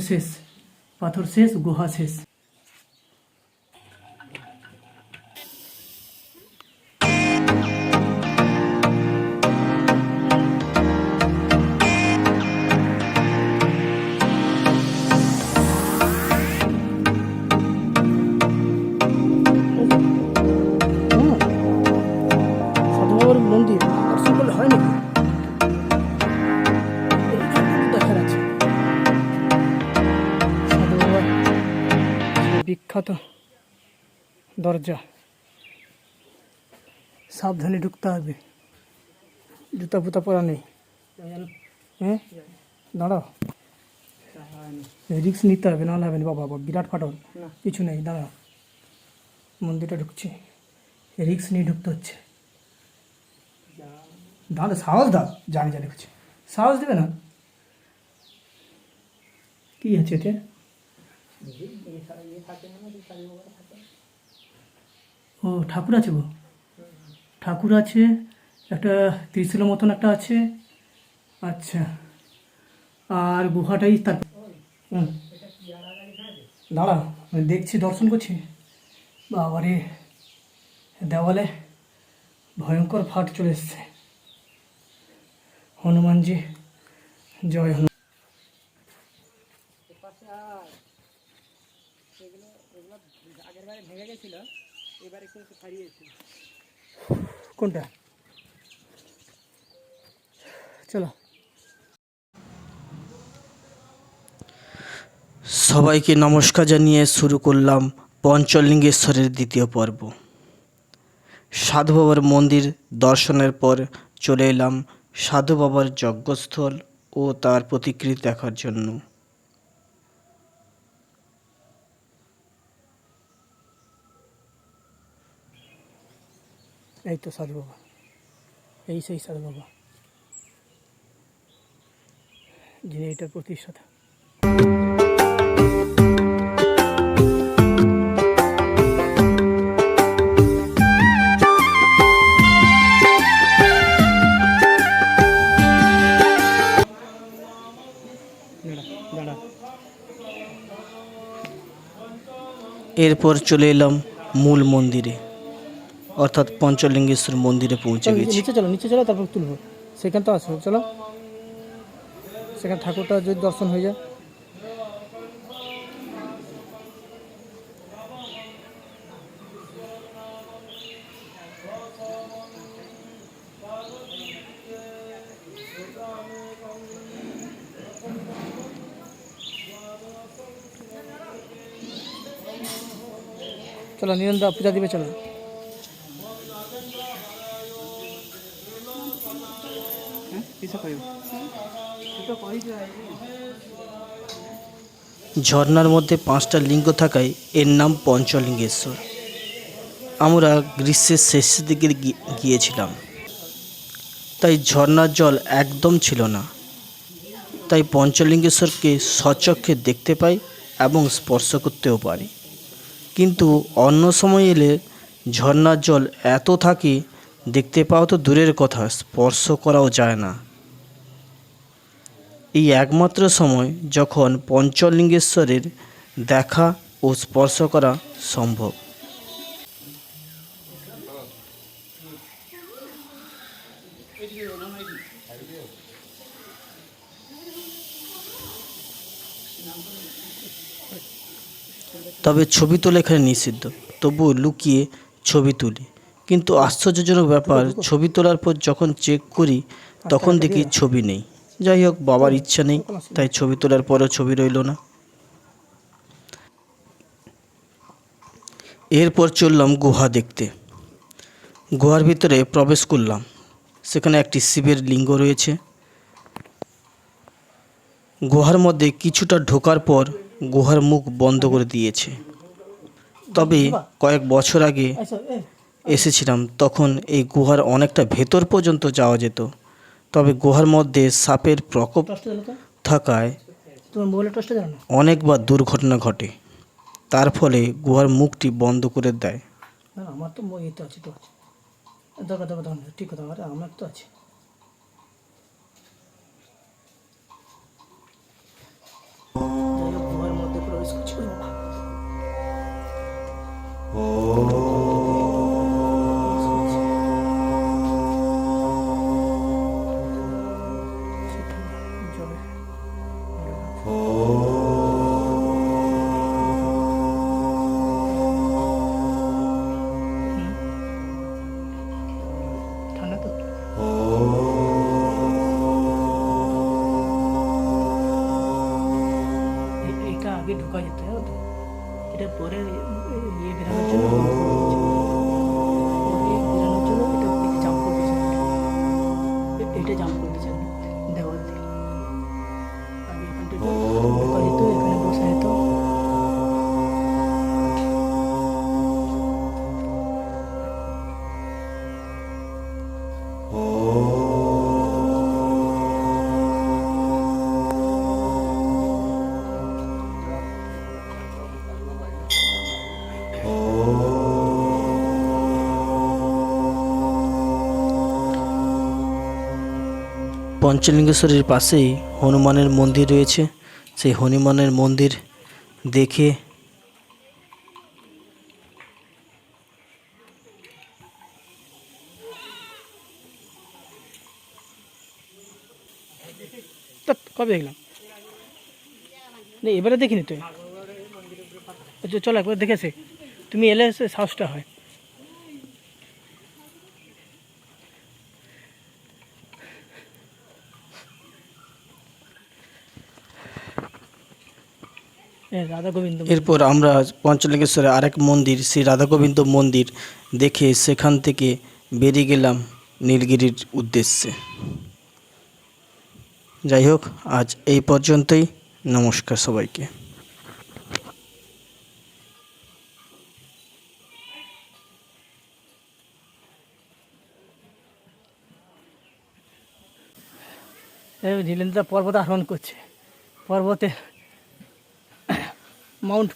শেষ পাথর শেষ গুহা শেষ। বিখ্যাত দরজা। সাবধানে ঢুকতে হবে। জুতা ফুতা পরা নেই। হ্যাঁ? দাঁড়াও। রিক্স নিতে হবে নাহলে হবে না। বাবা বাবা বিরাট ফাটল। কিছু নেই দাঁড়াও। মন্দিরটা ঢুকছে। রিক্স নিয়ে ঢুকতে হচ্ছে। দাঁড়া সাহস দাও। জানি জানি কিছু সাহস দেবে না? কি আছে এতে? ও ঠাকুর আছে গো? ঠাকুর আছে একটা ত্রিশূলের মতন একটা আছে। আচ্ছা। আর গুহাটাই তার হুম। দাঁড়া আমি দেখছি দর্শন করছি। বাবারে দেওয়ালে ভয়ঙ্কর ফাট চলে এসছে। হনুমানজি জয় হনুমান। কোনটা? চলো। সবাইকে নমস্কার জানিয়ে শুরু করলাম পঞ্চলিঙ্গেশ্বরের দ্বিতীয় পর্ব। সাধু বাবার মন্দির দর্শনের পর চলে এলাম সাধু বাবার যজ্ঞস্থল ও তার প্রতিকৃতি দেখার জন্য। এই তো সাধু বাবা। এই সেই সাধু বাবা। যিনি এটার প্রতিষ্ঠাতা। এরপর চলে এলাম মূল মন্দিরে। অর্থাৎ পঞ্চলিঙ্গেশ্বর মন্দিরে পৌঁছে চলো, গেছি। নিচে চলো নিচে চলো তারপর তুলবো। সেখান তো আসো চলো। সেখানে ঠাকুরটা যদি দর্শন হয়ে যায়। চলো নিরন্দা পূজা দিবে চলো। ঝর্ণার মধ্যে পাঁচটা লিঙ্গ থাকায় এর নাম পঞ্চলিঙ্গেশ্বর। আমরা গ্রীষ্মের শেষের দিকে গিয়েছিলাম। তাই ঝর্ণার জল একদম ছিল না। তাই পঞ্চলিঙ্গেশ্বরকে সচক্ষে দেখতে পাই এবং স্পর্শ করতেও পারি। কিন্তু অন্য সময় এলে ঝর্ণার জল এত থাকে দেখতে পাওয়া তো দূরের কথা, স্পর্শ করাও যায় না। এই একমাত্র সময় যখন পঞ্চলিঙ্গেশ্বরের দেখা ও স্পর্শ করা সম্ভব। তবে ছবি তোলা এখানে নিষিদ্ধ, তবুও লুকিয়ে ছবি তুলি। কিন্তু আশ্চর্যজনক ব্যাপার, ছবি তোলার পর যখন চেক করি, তখন দেখি ছবি নেই। যাই হোক, বাবার ইচ্ছা নেই, তাই ছবি তোলার পরও ছবি রইল না। এরপর চললাম গুহা দেখতে। গুহার ভিতরে প্রবেশ করলাম। সেখানে একটি শিবের লিঙ্গ রয়েছে। গুহার মধ্যে কিছুটা ঢোকার পর গুহার মুখ বন্ধ করে দিয়েছে। তবে কয়েক বছর আগে এসেছিলাম তখন এই গুহার অনেকটা ভেতর পর্যন্ত যাওয়া যেত। তবে গুহার মধ্যে সাপের প্রকোপ থাকায় অনেকবার দুর্ঘটনা ঘটে। তার ফলে গুহার মুখটি বন্ধ করে দেয়। আমার তো আছে তো ঠিক কথা আমার তো আছে। জানো এটা পরে ইয়ে বেরানোর জন্য পঞ্চলিঙ্গেশ্বরের পাশেই হনুমানের মন্দির রয়েছে। সেই হনুমানের মন্দির দেখে কবে দেখলাম না এবারে দেখিনি তুই আচ্ছা চলো একবার দেখে আসি। তুমি এলে সাহসটা হয়। এরপর আমরা পঞ্চলিঙ্গেশ্বরে আরেক মন্দির, শ্রী রাধা গোবিন্দ মন্দির দেখে সেখান থেকে বেরিয়ে গেলাম নীলগিরির উদ্দেশ্যে। যাই হোক, আজ এই পর্যন্তই। নমস্কার সবাইকে। নীলেন্দ্রা পর্বত আরোহণ করছে। পর্বতে মাউন্ট